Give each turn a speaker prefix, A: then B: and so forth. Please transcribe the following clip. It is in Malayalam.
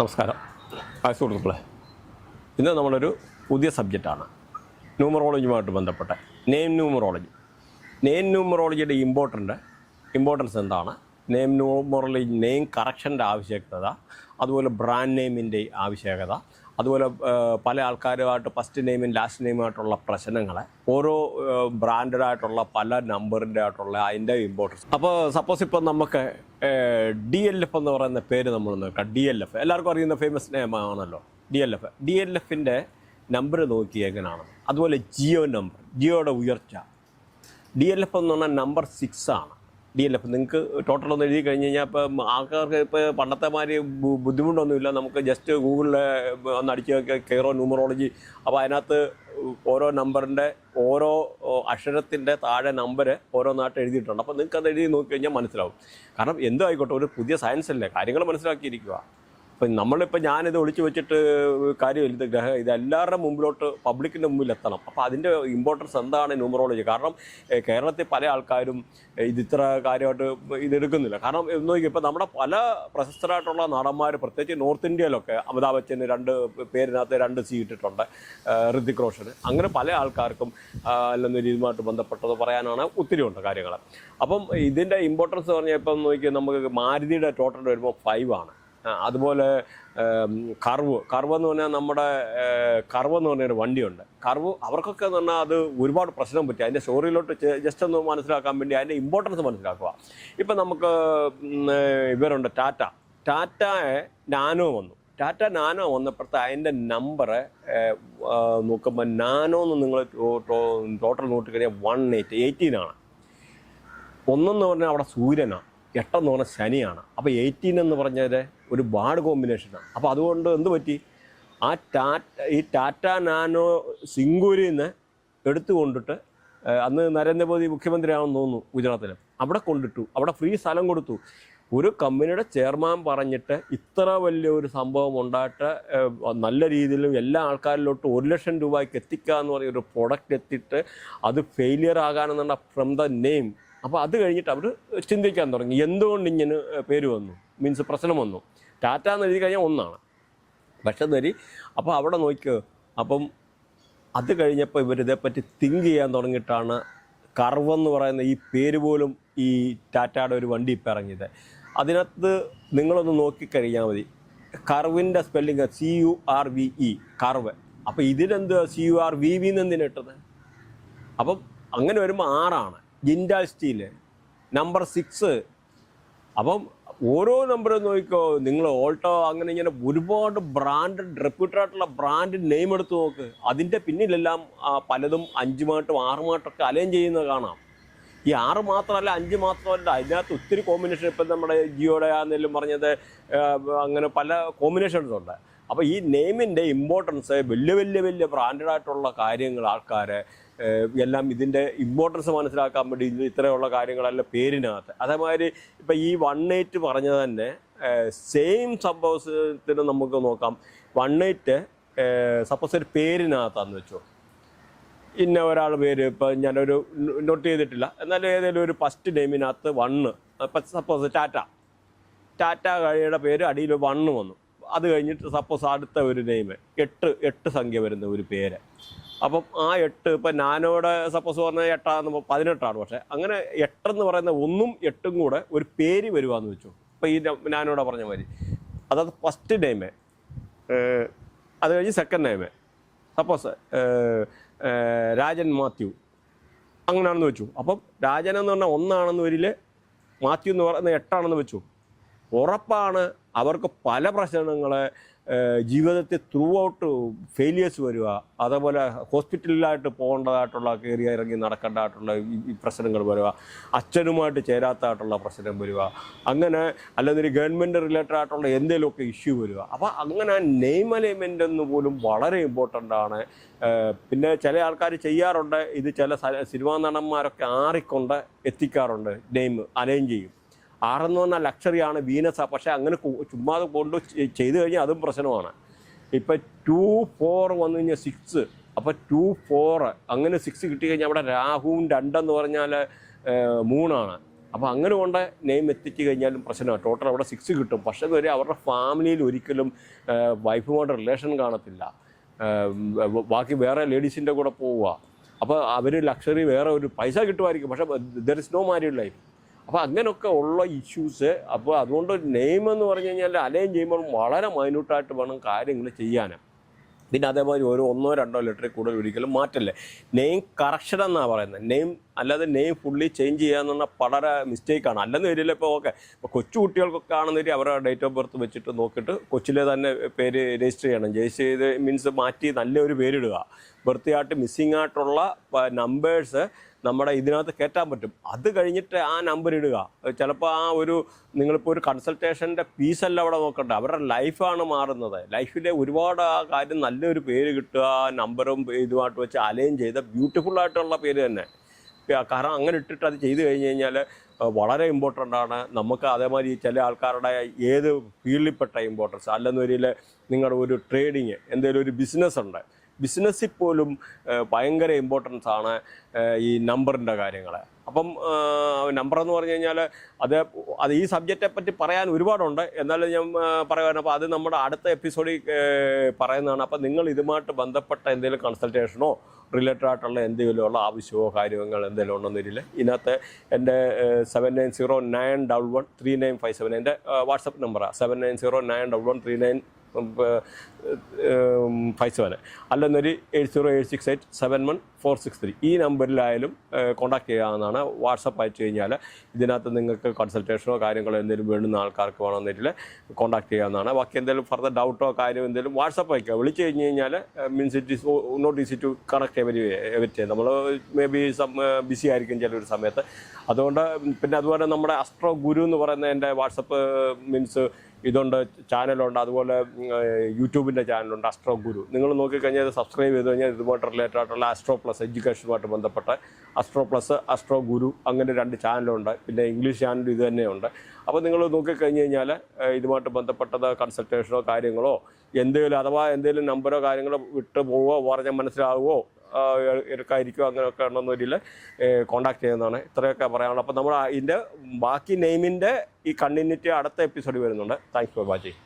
A: നമസ്കാരം. ഹായ് സുഹൃത്തുക്കളെ ഇന്ന് നമ്മളൊരു പുതിയ സബ്ജക്റ്റാണ്. ന്യൂമറോളജിയുമായിട്ട് ബന്ധപ്പെട്ട നെയിം ന്യൂമറോളജി. നെയിം ന്യൂമറോളജിയുടെ ഇമ്പോർട്ടന്റ് ഇമ്പോർട്ടൻസ് എന്താണ്? നെയിം നോ മോറലി നെയിം കറക്ഷന്റെ ആവശ്യകത അതുപോലെ ബ്രാൻഡ് നെയിമിന്റെ ആവശ്യകത അതുപോലെ പല ആൾക്കാരുമായിട്ട് ഫസ്റ്റ് നെയിമും ലാസ്റ്റ് നെയിമുമായിട്ടുള്ള പ്രശ്നങ്ങൾ ഓരോ ബ്രാൻഡഡ് ആയിട്ടുള്ള പല നമ്പറിന്റെ ആയിട്ടുള്ള അതിന്റെ ഇമ്പോർട്ടൻസ് അപ്പോൾ സപ്പോസ് ഇപ്പം നമുക്ക് ഡി എൽ എഫ് എന്ന് പറയുന്ന പേര് നമ്മൾ നോക്കാം. ഡി എൽ എഫ് എല്ലാവർക്കും അറിയുന്ന famous നെയിമാണല്ലോ D L F D L എഫിന്റെ നമ്പർ നോക്കി എങ്ങനെയാണ്? അതുപോലെ ജിയോ നമ്പർ ജിയോയുടെ ഉയർച്ച. ഡി എൽ എഫ് എന്ന് പറഞ്ഞാൽ നമ്പർ സിക്സ് ആണ്. ഡി എൽ എഫ് നിങ്ങൾക്ക് ടോട്ടൽ ഒന്ന് എഴുതി കഴിഞ്ഞ് കഴിഞ്ഞാൽ ഇപ്പം ആൾക്കാർക്ക് ഇപ്പോൾ പണ്ടത്തെ മാതിരി ബുദ്ധിമുട്ടൊന്നുമില്ല. നമുക്ക് ജസ്റ്റ് ഗൂഗിളിൽ ഒന്ന് അടിച്ച് കെയറോ ന്യൂമറോളജി അപ്പോൾ അതിനകത്ത് ഓരോ നമ്പറിന്റെ ഓരോ അക്ഷരത്തിന്റെ താഴെ നമ്പർ ഓരോന്നായിട്ട് എഴുതിയിട്ടുണ്ട്. അപ്പോൾ നിങ്ങൾക്ക് അത് എഴുതി നോക്കി കഴിഞ്ഞാൽ മനസ്സിലാവും. കാരണം എന്തോ ആയിക്കോട്ടെ ഒരു പുതിയ സയൻസ് അല്ലേ? കാര്യങ്ങൾ മനസ്സിലാക്കിയിരിക്കുക അപ്പം നമ്മളിപ്പോൾ ഞാനിത് ഒളിച്ചു വെച്ചിട്ട് കാര്യമില്ല. ഇത് ഗ്രഹ ഇത് എല്ലാവരുടെ മുമ്പിലോട്ട് പബ്ലിക്കിന്റെ മുമ്പിൽ എത്തണം. അപ്പോൾ അതിന്റെ ഇമ്പോർട്ടൻസ് എന്താണ് ന്യൂമറോളജി കാരണം കേരളത്തിൽ പല ആൾക്കാരും ഇത് ഇത്ര കാര്യമായിട്ട് ഇതെടുക്കുന്നില്ല കാരണം നോക്കി ഇപ്പോൾ നമ്മുടെ പല പ്രശസ്തരായിട്ടുള്ള നടന്മാർ പ്രത്യേകിച്ച് നോർത്ത് ഇന്ത്യയിലൊക്കെ അമിതാഭ് ബച്ചന് രണ്ട് പേരിനകത്ത് രണ്ട് സീ ഇട്ടിട്ടുണ്ട് ഋതിക് റോഷന്. അങ്ങനെ പല ആൾക്കാർക്കും അല്ലെന്ന രീതിയുമായിട്ട് ബന്ധപ്പെട്ടത് പറയാനാണ് ഒത്തിരി ഉണ്ട് കാര്യങ്ങൾ അപ്പം ഇതിന്റെ ഇമ്പോർട്ടൻസ് പറഞ്ഞാൽ ഇപ്പം നോക്കി നമുക്ക് മാരുതിയുടെ ടോട്ടൽ വരുമ്പോൾ ഫൈവ് ആണ്. അതുപോലെ കർവ്. കർവ് എന്ന് പറഞ്ഞാൽ നമ്മുടെ കർവ് എന്ന് പറഞ്ഞൊരു വണ്ടിയുണ്ട്. കർവ് അവർക്കൊക്കെ എന്ന് പറഞ്ഞാൽ അത് ഒരുപാട് പ്രശ്നം പറ്റി. അതിന്റെ സ്റ്റോറിയിലോട്ട് ജസ്റ്റ് ഒന്ന് മനസ്സിലാക്കാൻ വേണ്ടി അതിന്റെ ഇമ്പോർട്ടൻസ് മനസ്സിലാക്കുക. ഇപ്പം നമുക്ക് ഇവരുണ്ട് ടാറ്റ. ടാറ്റ നാനോ വന്നു. ടാറ്റ നാനോ വന്നപ്പോഴത്തെ അതിന്റെ നമ്പർ നോക്കുമ്പോൾ നാനോ എന്ന് നിങ്ങൾ ടോട്ടൽ നോട്ട് കഴിഞ്ഞാൽ വൺ എയ്റ്റ് എയ്റ്റീനാണ് ഒന്നെന്ന് പറഞ്ഞാൽ അവിടെ സൂര്യനാണ്. എട്ടെന്ന് പറഞ്ഞാൽ ശനിയാണ്. അപ്പോൾ എയ്റ്റീൻ എന്ന് പറഞ്ഞാൽ ഒരു ബാഡ് കോമ്പിനേഷനാണ് അപ്പോൾ അതുകൊണ്ട് എന്ത് പറ്റി? ആ ടാറ്റ ഈ ടാറ്റ നാനോ സിംഗൂരിൽ നിന്ന് എടുത്തു കൊണ്ടിട്ട് അന്ന് നരേന്ദ്രമോദി മുഖ്യമന്ത്രിയാണെന്ന് തോന്നുന്നു ഗുജറാത്തിൽ അവിടെ കൊണ്ടിട്ടു. അവിടെ ഫ്രീ സ്ഥലം കൊടുത്തു. ഒരു കമ്പനിയുടെ ചെയർമാൻ പറഞ്ഞിട്ട് ഇത്ര വലിയ ഒരു സംഭവം ഉണ്ടായിട്ട് നല്ല രീതിയിലും എല്ലാ ആൾക്കാരിലോട്ടും ഒരു ലക്ഷം രൂപയ്ക്ക് എത്തിക്കുക എന്ന് പറയുന്ന ഒരു പ്രൊഡക്റ്റ് എത്തിയിട്ട് അത് ഫെയിലിയർ ആകാനെന്നുള്ള ഫ്രം ദ നെയിം അപ്പോൾ അത് കഴിഞ്ഞിട്ട് അവർ ചിന്തിക്കാൻ തുടങ്ങി. എന്തുകൊണ്ട് ഇങ്ങനെ പേര് വന്നു? മീൻസ് പ്രശ്നം വന്നു. ടാറ്റ എന്ന് എഴുതി കഴിഞ്ഞാൽ ഒന്നാണ്. പക്ഷെ തരി അപ്പോൾ അവിടെ നോക്കിയോ അപ്പം അത് കഴിഞ്ഞപ്പോൾ ഇവർ ഇതേപ്പറ്റി തിങ്ക് ചെയ്യാൻ തുടങ്ങിയിട്ടാണ് കർവ് എന്ന് പറയുന്ന ഈ പേര് പോലും ഈ ടാറ്റയുടെ ഒരു വണ്ടി ഇപ്പം ഇറങ്ങിയത്. അതിനകത്ത് നിങ്ങളൊന്ന് നോക്കിക്കഴിഞ്ഞാൽ മതി. കർവിന്റെ spelling C U R V E curve. അപ്പോൾ ഇതിനെന്ത് C U R V V എന്തിനാ ഇട്ടത്? അപ്പം അങ്ങനെ വരുമ്പോൾ ആറാണ് ജിൻഡാൽ സ്റ്റീൽ നമ്പർ സിക്സ്. അപ്പം ഓരോ നമ്പറും നോക്കിക്കോ നിങ്ങൾ ഓൾട്ടോ അങ്ങനെ ഇങ്ങനെ ഒരുപാട് ബ്രാൻഡ് റെപ്യൂട്ടഡ് ആയിട്ടുള്ള ബ്രാൻഡ് നെയിം എടുത്ത് നോക്ക്. അതിന്റെ പിന്നിലെല്ലാം പലതും അഞ്ചുമായിട്ടും ആറുമായിട്ടൊക്കെ അലൈൻ ചെയ്യുന്നത് കാണാം. ഈ ആറ് മാത്രമല്ല അഞ്ച് മാത്രമല്ല അതിനകത്ത് ഒത്തിരി കോമ്പിനേഷൻ ഇപ്പം നമ്മുടെ ജിയോടെ ആണെങ്കിലും പറഞ്ഞത് അങ്ങനെ പല കോമ്പിനേഷൻസ് ഉണ്ട് അപ്പോൾ ഈ നെയിമിന്റെ ഇമ്പോർട്ടൻസ് വലിയ വലിയ വലിയ ബ്രാൻഡഡ് ആയിട്ടുള്ള കാര്യങ്ങൾ ആൾക്കാർ എല്ലാം ഇതിന്റെ ഇമ്പോർട്ടൻസ് മനസ്സിലാക്കാൻ വേണ്ടി ഇത് ഇത്രയുള്ള കാര്യങ്ങളല്ല പേരിനകത്ത്. അതേമാതിരി ഇപ്പം ഈ വൺ എയ്റ്റ് പറഞ്ഞത് തന്നെ സെയിം സംഭവത്തിന് നമുക്ക് നോക്കാം. വൺ എയ്റ്റ് സപ്പോസ് ഒരു പേരിനകത്താന്ന് വെച്ചോ. ഇന്ന ഒരാൾ പേര് ഇപ്പം ഞാനൊരു നോട്ട് ചെയ്തിട്ടില്ല. എന്നാലും ഏതെങ്കിലും ഒരു ഫസ്റ്റ് നെയിമിനകത്ത് വണ്ണ് ഇപ്പം സപ്പോസ് ടാറ്റ ടാറ്റ കഴിയുടെ പേര് അടിയിൽ വണ്ണ് വന്നു. അത് കഴിഞ്ഞിട്ട് സപ്പോസ് അടുത്ത ഒരു നെയിം എട്ട് എട്ട് സംഖ്യ വരുന്ന ഒരു പേര്. അപ്പം ആ എട്ട് ഇപ്പം നാനോയുടെ സപ്പോസ് പറഞ്ഞാൽ എട്ടാന്ന് പതിനെട്ടാണ്. പക്ഷേ അങ്ങനെ എട്ടെന്ന് പറയുന്ന ഒന്നും എട്ടും കൂടെ ഒരു പേര് വരുവാന്ന് വെച്ചു. ഇപ്പം ഈ നാനോടെ പറഞ്ഞ മാതിരി. അതായത് ഫസ്റ്റ് ടൈമെ അത് കഴിഞ്ഞ് സെക്കൻഡ് ടൈമെ സപ്പോസ് രാജൻ മാത്യു. അങ്ങനെയാണെന്ന് വെച്ചു. അപ്പം രാജൻ എന്ന് പറഞ്ഞാൽ ഒന്നാണെന്ന് വരിൽ മാത്യു എന്ന് പറയുന്നത് എട്ടാണെന്ന് വെച്ചു. ഉറപ്പാണ് അവർക്ക് പല പ്രശ്നങ്ങൾ ജീവിതത്തെ ത്രൂ ഔട്ട് ഫെയിലിയേഴ്സ് വരിക അതേപോലെ ഹോസ്പിറ്റലിലായിട്ട് പോകേണ്ടതായിട്ടുള്ള കയറി ഇറങ്ങി നടക്കേണ്ടതായിട്ടുള്ള ഈ- പ്രശ്നങ്ങൾ വരിക അച്ഛനുമായിട്ട് ചേരാത്തതായിട്ടുള്ള പ്രശ്നം വരിക അങ്ങനെ അല്ലെങ്കിൽ ഗവൺമെന്റ് റിലേറ്റഡ് ആയിട്ടുള്ള എന്തെങ്കിലുമൊക്കെ ഇഷ്യൂ വരിക. അപ്പോൾ അങ്ങനെ നെയിം അലൈൻമെന്റ് എന്ന് പോലും വളരെ ഇമ്പോർട്ടന്റ് ആണ്. പിന്നെ ചില ആൾക്കാർ ചെയ്യാറുണ്ട്. ഇത് ചില സിനിമാ നടന്മാരൊക്കെ ആറിക്കൊണ്ട് എത്തിക്കാറുണ്ട് നെയിം അലൈൻ ചെയ്യും. ആറെന്ന് പറഞ്ഞാൽ ലക്ഷറിയാണ് വീനസാ പക്ഷേ അങ്ങനെ ചുമ്മാതെ കൊണ്ട് ചെയ്ത് കഴിഞ്ഞാൽ അതും പ്രശ്നമാണ്. ഇപ്പം ടു ഫോർ വന്നു കഴിഞ്ഞാൽ സിക്സ് അപ്പോൾ ടു ഫോർ അങ്ങനെ സിക്സ് കിട്ടി കഴിഞ്ഞാൽ അവിടെ രാഹുവും രണ്ടെന്ന് പറഞ്ഞാൽ മൂണാണ്. അപ്പോൾ അങ്ങനെ കൊണ്ട് നെയിം എത്തിച്ച് കഴിഞ്ഞാലും പ്രശ്നമാണ്. ടോട്ടൽ അവിടെ സിക്സ് കിട്ടും. പക്ഷേ വരെ അവരുടെ ഫാമിലിയിൽ ഒരിക്കലും വൈഫുമായിട്ട് റിലേഷൻ കാണത്തില്ല. ബാക്കി വേറെ ലേഡീസിന്റെ കൂടെ പോവുക. അപ്പോൾ അവർ ലക്ഷറി വേറെ ഒരു പൈസ കിട്ടുമായിരിക്കും. പക്ഷേ there is no married life അപ്പോൾ അങ്ങനെയൊക്കെ ഉള്ള ഇഷ്യൂസ് അപ്പോൾ അതുകൊണ്ട് നെയിം എന്ന് പറഞ്ഞു കഴിഞ്ഞാൽ അലൈൻ ചെയ്യുമ്പോൾ വളരെ മൈന്യൂട്ടായിട്ട് വേണം കാര്യങ്ങൾ ചെയ്യാൻ പിന്നെ അതേപോലെ ഒരു ഒന്നോ രണ്ടോ ലിറ്ററിൽ കൂടുതൽ ഒരിക്കലും മാറ്റല്ലേ? നെയിം കറക്ഷൻ എന്നാണ് പറയുന്നത് നെയിം അല്ലാതെ നെയിം ഫുള്ളി ചേഞ്ച് ചെയ്യാന്ന് പറഞ്ഞാൽ വളരെ മിസ്റ്റേക്കാണ് അല്ലെന്ന് വരില്ല ഇപ്പോൾ ഓക്കെ. ഇപ്പോൾ കൊച്ചു കുട്ടികൾക്കൊക്കെ ആണെന്നൊരു അവരുടെ ഡേറ്റ് ഓഫ് ബർത്ത് വെച്ചിട്ട് നോക്കിയിട്ട് കൊച്ചിലെ തന്നെ പേര് രജിസ്റ്റർ ചെയ്യണം. രജിസ്റ്റർ ചെയ്ത് മീൻസ് മാറ്റി നല്ലൊരു പേരിടുക. വൃത്തിയായിട്ട് മിസ്സിംഗ് ആയിട്ടുള്ള നമ്പേഴ്സ് നമ്മുടെ ഇതിനകത്ത് കയറ്റാൻ പറ്റും. അത് കഴിഞ്ഞിട്ട് ആ നമ്പർ ഇടുക. ചിലപ്പോൾ ആ ഒരു നിങ്ങളിപ്പോൾ ഒരു കൺസൾട്ടേഷന്റെ ഫീസല്ല അവിടെ നോക്കണ്ട. അവരുടെ ലൈഫാണ് മാറുന്നത്. ലൈഫിലെ ഒരുപാട് ആ കാര്യം നല്ലൊരു പേര് കിട്ടുക നമ്പറും ഇതുമായിട്ട് വെച്ച് അലൈൻ ചെയ്ത ബ്യൂട്ടിഫുൾ ആയിട്ടുള്ള പേര് തന്നെ. കാരണം അങ്ങനെ ഇട്ടിട്ട് അത് ചെയ്തു കഴിഞ്ഞ് കഴിഞ്ഞാൽ വളരെ ഇമ്പോർട്ടന്റ് ആണ്. നമുക്ക് അതേമാതിരി ചില ആൾക്കാരുടെ ഏത് ഫീൽഡിൽപ്പെട്ട ഇമ്പോർട്ടൻസ് അല്ലെന്നൊരിൽ നിങ്ങളുടെ ഒരു ട്രേഡിങ് എന്തെങ്കിലും ഒരു ബിസിനസ് ഉണ്ട്. ബിസിനസ്സിൽ പോലും ഭയങ്കര ഇമ്പോർട്ടൻസ് ആണ് ഈ നമ്പറിന്റെ കാര്യങ്ങൾ അപ്പം നമ്പർ എന്ന് പറഞ്ഞു കഴിഞ്ഞാൽ അത് അത് ഈ സബ്ജക്റ്റെ പറ്റി പറയാൻ ഒരുപാടുണ്ട്. എന്നാലും ഞാൻ പറയുവാൻ അപ്പോൾ അത് നമ്മുടെ അടുത്ത എപ്പിസോഡിൽ പറയുന്നതാണ്. അപ്പോൾ നിങ്ങൾ ഇതുമായിട്ട് ബന്ധപ്പെട്ട എന്തെങ്കിലും കൺസൾട്ടേഷനോ റിലേറ്റഡ് ആയിട്ടുള്ള എന്തെങ്കിലും ഉള്ള ആവശ്യമോ കാര്യങ്ങൾ എന്തെങ്കിലും ഉണ്ടെന്നില്ല ഇതിനകത്ത് എന്റെ seven nine zero nine double one three nine five seven എന്റെ വാട്സപ്പ് നമ്പറാണ് seven nine zero nine double one three nine five seven അല്ലെന്നൊരു eight zero eight six eight seven one four six three ഈ നമ്പറിലായാലും കോൺടാക്ട് ചെയ്യാവുന്നതാണ്. വാട്സപ്പ് അയച്ചു കഴിഞ്ഞാൽ ഇതിനകത്ത് നിങ്ങൾക്ക് കൺസൾട്ടേഷനോ കാര്യങ്ങളോ എന്തെങ്കിലും വേണ്ടുന്ന ആൾക്കാർക്ക് വേണമെന്നില്ല കോൺടാക്ട് ചെയ്യാവുന്നതാണ്. ബാക്കി എന്തെങ്കിലും ഫർദർ ഡൗട്ടോ കാര്യമോ എന്തെങ്കിലും വാട്സപ്പ് അയക്കുക വിളിച്ചു കഴിഞ്ഞ് കഴിഞ്ഞാൽ means it is not easy to connect every every നമ്മൾ മേ ബി ബിസി ആയിരിക്കും ചില ഒരു സമയത്ത്. അതുകൊണ്ട് പിന്നെ അതുപോലെ നമ്മുടെ അസ്ട്രോ ഗുരു എന്ന് പറയുന്ന എന്റെ വാട്സപ്പ് മീൻസ് ഇതുണ്ട് ചാനലുണ്ട് അതുപോലെ യൂട്യൂബിന്റെ ചാനലുണ്ട് അസ്ട്രോ ഗുരു. നിങ്ങൾ നോക്കിക്കഴിഞ്ഞാൽ ഇത് സബ്സ്ക്രൈബ് ചെയ്ത് കഴിഞ്ഞാൽ ഇതുമായിട്ട് റിലേറ്റഡ് ആയിട്ടുള്ള അസ്ട്രോ പ്ലസ് എഡ്യൂക്കേഷനുമായിട്ട് ബന്ധപ്പെട്ട അസ്ട്രോ പ്ലസ് അസ്ട്രോ ഗുരു അങ്ങനെ രണ്ട് ചാനലുണ്ട്. പിന്നെ ഇംഗ്ലീഷ് ചാനൽ ഇത് തന്നെയുണ്ട്. അപ്പോൾ നിങ്ങൾ നോക്കിക്കഴിഞ്ഞ് കഴിഞ്ഞാൽ ഇതുമായിട്ട് ബന്ധപ്പെട്ടത് കൺസൾട്ടേഷനോ കാര്യങ്ങളോ എന്തെങ്കിലും അഥവാ എന്തെങ്കിലും നമ്പറോ കാര്യങ്ങളോ വിട്ട് പോവോ പറഞ്ഞാൽ മനസ്സിലാവുമോ എടുക്കാതിരിക്കുമോ അങ്ങനെയൊക്കെ ഉണ്ടെന്നൊരിൽ കോൺടാക്ട് ചെയ്യുന്നതാണ്. ഇത്രയൊക്കെ പറയാനുള്ളത് അപ്പോൾ നമ്മൾ ഇതിന്റെ ബാക്കി നെയിമിന്റെ ഈ കണ്ടിന്യൂറ്റി അടുത്ത എപ്പിസോഡ് വരുന്നുണ്ട്. Thanks for watching